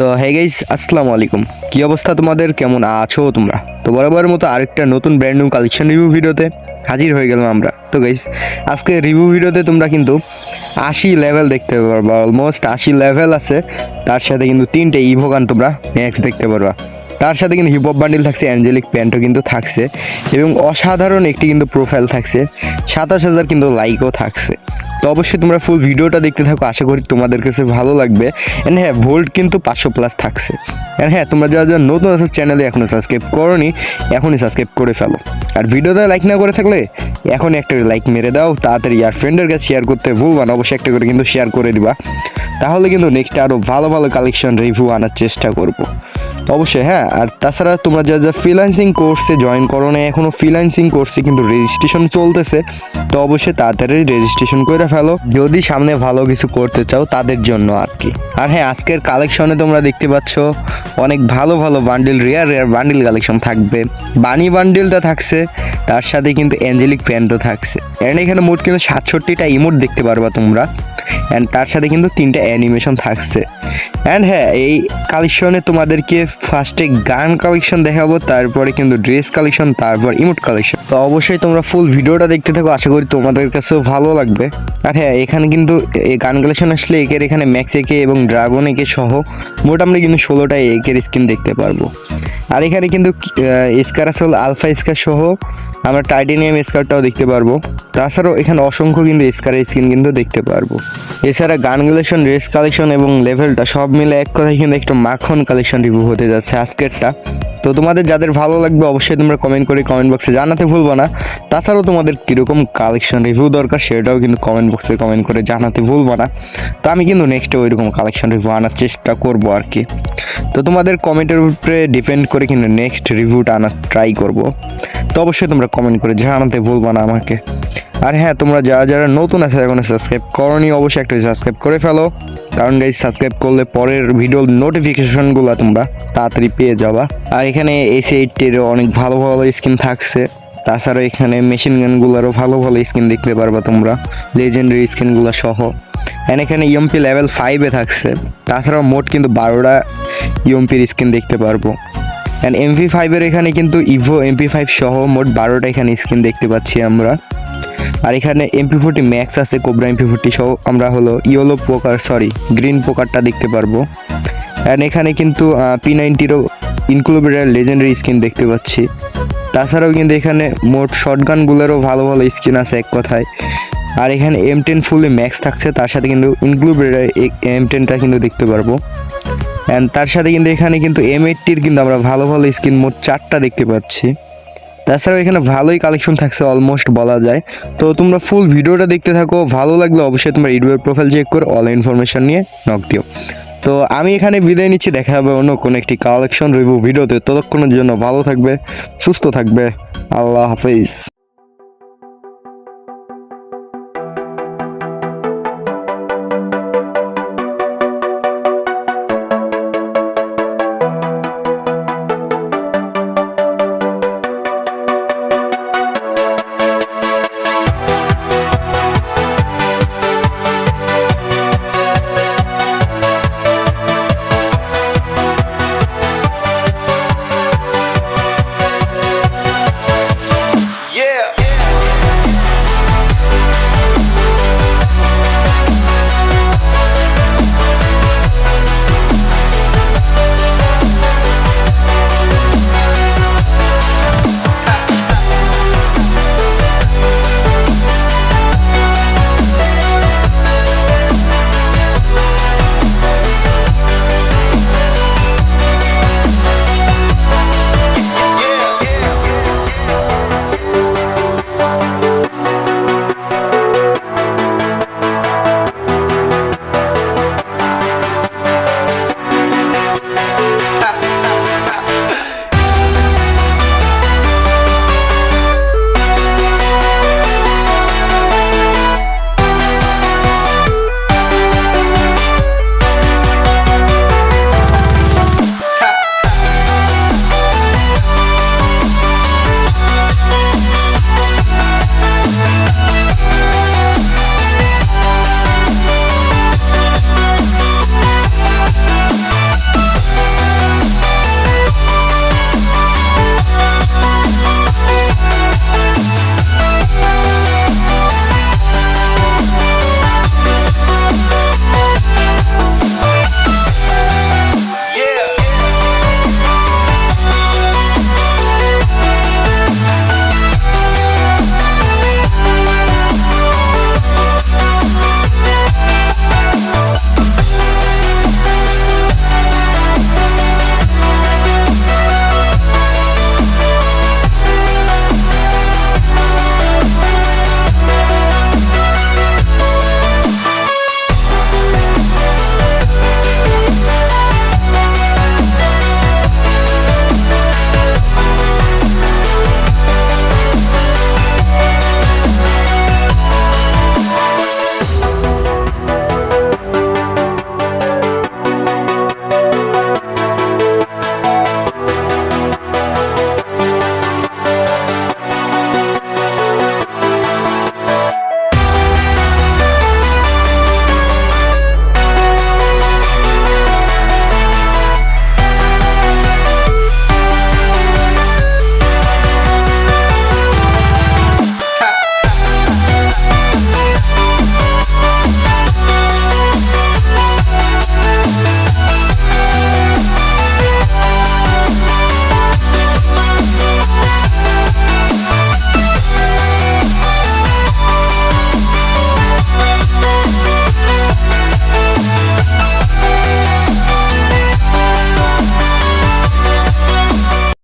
তো hey guys আসসালামু আলাইকুম। কি অবস্থা তোমাদের? কেমন আছো তোমরা? তো বরাবরের মতো আরেকটা নতুন ব্র্যান্ড নিউ কালেকশন রিভিউ ভিডিওতে হাজির হয়ে গেলাম আমরা। তো গাইস আজকে রিভিউ ভিডিওতে তোমরা কিন্তু আশি লেভেল দেখতে পারবা অলমোস্ট আশি লেভেল আছে। তার সাথে কিন্তু তিনটে ইভোগান তোমরা ম্যাক্স দেখতে পারবা। তার সাথে কিন্তু হিপহপ বান্ডিল থাকছে অ্যাঞ্জেলিক প্যান্টও কিন্তু থাকছে। এবং অসাধারণ একটি কিন্তু প্রোফাইল থাকছে, সাতাশ হাজার কিন্তু লাইকও থাকছে। তো অবশ্যই তোমরা ফুল ভিডিওটা দেখতে থাকো, আশা করি তোমাদের কাছে ভালো লাগবে। অ্যান্ড হ্যাঁ ভোল্ট কিন্তু পাঁচশো প্লাস থাকছে। অ্যান্ড হ্যাঁ তোমরা যারা যারা নতুন আছো চ্যানেলে এখনও সাবস্ক্রাইব করোনি, এখনই সাবস্ক্রাইব করে ফেলো। আর ভিডিওতে লাইক না করে থাকলে এখন একটা লাইক মেরে দাও, তাড়াতাড়ি আর ফ্রেন্ডের কাছে শেয়ার করতে ভুলবা না, অবশ্যই একটা করে কিন্তু শেয়ার করে দিবা। তাহলে কিন্তু নেক্সট আরও ভালো ভালো কালেকশন রিভিউ আনার চেষ্টা করব। অবশ্যই হ্যাঁ আর তাছাড়া তোমরা যা যা ফ্রিল্যান্সিং কোর্সে জয়েন করো না এখনও ফ্রিল্যান্সিং কোর্সে কিন্তু রেজিস্ট্রেশন চলতেছে, তো অবশ্যই তাড়াতাড়ি রেজিস্ট্রেশন করে ফেলো। যদি সামনে ভালো কিছু করতে চাও তাদের জন্য আর কি। আর হ্যাঁ আজকের কালেকশনে তোমরা দেখতে পাচ্ছ, অনেক ভালো ভালো bundle rare rare bundle collection থাকবে। বানি বান্ডিলটা থাকছে, তার সাথে কিন্তু অ্যাঞ্জেলিক প্যান্টও থাকছে। অ্যান্ড এখানে মোট কিন্তু সাতষট্টিটা ইমোট দেখতে পারবা তোমরা। অ্যান্ড তার সাথে কিন্তু তিনটা অ্যানিমেশন থাকছে। অ্যান্ড হ্যাঁ এই কালেকশনে তোমাদেরকে ফার্স্টে গান কালেকশন দেখাবো, তারপরে কিন্তু ড্রেস কালেকশন তারপর ইমোট কালেকশন তো অবশ্যই তোমরা ফুল ভিডিওটা দেখতে থাকো, আশা করি তোমাদের কাছেও ভালো লাগবে। আর হ্যাঁ এখানে কিন্তু এই গান কালেকশন আসলে একের এখানে ম্যাক্স একে এবং ড্রাগন একে সহ মোটামুটি কিন্তু ষোলোটা একের স্কিন দেখতে পারব। আর এখানে কিন্তু স্কার আছে হলো আলফা স্কার সহ আমরা টাইটেনিয়াম স্কারটাও দেখতে পারব। তাছাড়াও এখানে অসংখ্য কিন্তু স্কারের স্কিন কিন্তু দেখতে পারব। এছাড়া গান কালেকশন ড্রেস কালেকশন এবং লেভেলটা সব মিলে এক কথায় কিন্তু একটু মাখন কালেকশন রিভিউ হতে যাচ্ছে আজকেরটা। তো তোমাদের যাদের ভালো লাগবে অবশ্যই তোমরা কমেন্ট করে কমেন্ট বক্সে জানাতে ভুলবো না। তাছাড়াও তোমাদের কীরকম কালেকশন রিভিউ দরকার সেটাও কিন্তু কমেন্ট বক্সে কমেন্ট করে জানাতে ভুলবো না। তো আমি কিন্তু নেক্সটে ওইরকম কালেকশন রিভিউ আনার চেষ্টা করব আর কি। তো তোমাদের কমেন্টের উপরে ডিপেন্ড করে কিন্তু নেক্সট রিভিউটা আনার ট্রাই করব। তো অবশ্যই তোমরা কমেন্ট করে জানাতে ভুলবো না আমাকে। আর হ্যাঁ তোমরা যারা যারা নতুন আছে, এখন সাবস্ক্রাইব করনি, অবশ্যই একটু সাবস্ক্রাইব করে ফেলো। কারণ গাইজ সাবস্ক্রাইব করলে পরের ভিডিওর নোটিফিকেশনগুলো তোমরা তাড়াতাড়ি পেয়ে যাবা। আর এখানে এসি এইটটির অনেক ভালো ভালো স্কিন থাকছে। তাছাড়া এখানে মেশিন গানগুলোরও ভালো ভালো স্কিন দেখতে পারবা তোমরা। লেজেন্ডারি স্কিনগুলো সহ। অ্যান্ড এখানে ইএমপি লেভেল ফাইভে থাকছে। তাছাড়াও মোট কিন্তু বারোটা ইএমপির স্কিন দেখতে পারব। অ্যান্ড এমপি ফাইভের এখানে কিন্তু ইভো এমপি ফাইভ সহ মোট বারোটা এখানে স্কিন দেখতে পাচ্ছি আমরা। আর এখানে এমপি ফোরটি ম্যাক্স আছে কোবরা এমপি ফোরটি সহ আমরা হলো ইয়েলো পোকার সরি গ্রিন পোকারটা দেখতে পারব। অ্যান্ড এখানে কিন্তু পি নাইনটিরও ইনক্লুডেড লেজেন্ডারি স্কিন দেখতে পাচ্ছি। তাছাড়াও কিন্তু এখানে মোট শর্টগানগুলোরও ভালো ভালো স্কিন আছে এক কথায়। আর এখানে এম টেন ফুলি ম্যাক্স থাকছে, তার সাথে কিন্তু ইনক্লুডেড এম টেনটা কিন্তু দেখতে পারব। অ্যান্ড তার সাথে কিন্তু এখানে কিন্তু এম এইটটির কিন্তু আমরা ভালো ভালো স্কিন মোট চারটা দেখতে পাচ্ছি। তাছাড়াও এখানে ভালোই কালেকশন থাকছে অলমোস্ট বলা যায়। তো তোমরা ফুল ভিডিওটা দেখতে থাকো, ভালো লাগলে অবশ্যই তোমার ইউটিউবের প্রোফাইল চেক করে অল ইনফরমেশন নিয়ে নক দিও। তো আমি এখানে বিদায় নিচ্ছি, দেখা হবে অন্য কোনো একটি কালেকশন রিভিউ ভিডিওতে। ততক্ষণের জন্য ভালো থাকবে, সুস্থ থাকবে, আল্লাহ হাফিজ।